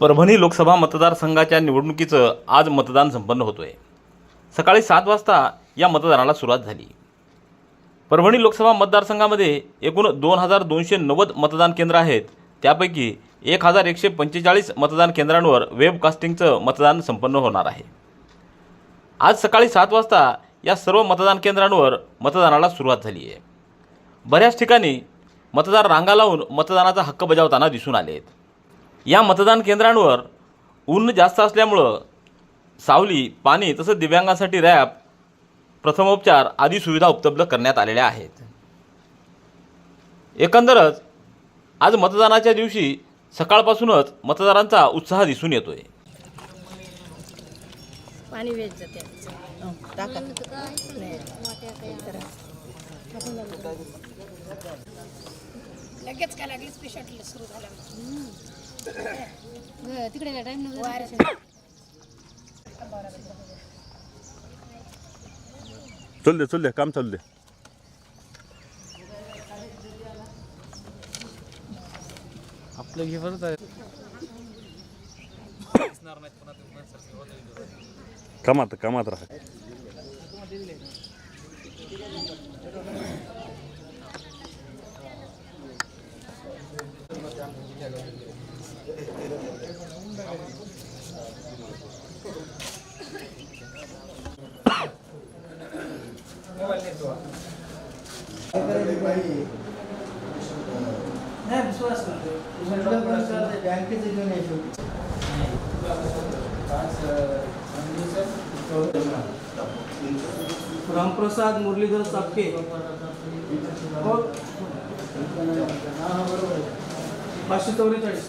परभणी लोकसभा मतदारसंघाच्या निवडणुकीचं आज मतदान संपन्न होतो आहे सकाळी सात वाजता या मतदानाला सुरुवात झाली. परभणी लोकसभा मतदारसंघामध्ये एकूण दोन हजार दोनशे नव्वद मतदान केंद्र आहेत. त्यापैकी एक हजार एकशे पंचेचाळीस मतदान केंद्रांवर वेबकास्टिंगचं मतदान संपन्न होणार आहे. आज सकाळी सात वाजता या सर्व मतदान केंद्रांवर मतदानाला सुरुवात झाली आहे. बऱ्याच ठिकाणी मतदार रांगा लावून मतदानाचा हक्क बजावताना दिसून आले आहेत या मतदान केंद्रांवर ऊन जास्त असल्यामुळं सावली पाणी तसंच दिव्यांगांसाठी रॅप प्रथमोपचार आदी सुविधा उपलब्ध करण्यात आलेल्या आहेत. एकंदरच आज मतदानाच्या दिवशी सकाळपासूनच मतदारांचा उत्साह दिसून येतोय. पाणी वेच जाते लगेच काय लागलीच पेशंटला सुरू झाला तिकडे टाइम चल दे चल दे काम चालू दे. आपलं हे बरंच आहे कामात कामात राहा. बँकेचे घेऊन यायचे रामप्रसाद मुरलीधर चापके. हो. पाचशे चौवेचाळीस.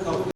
आता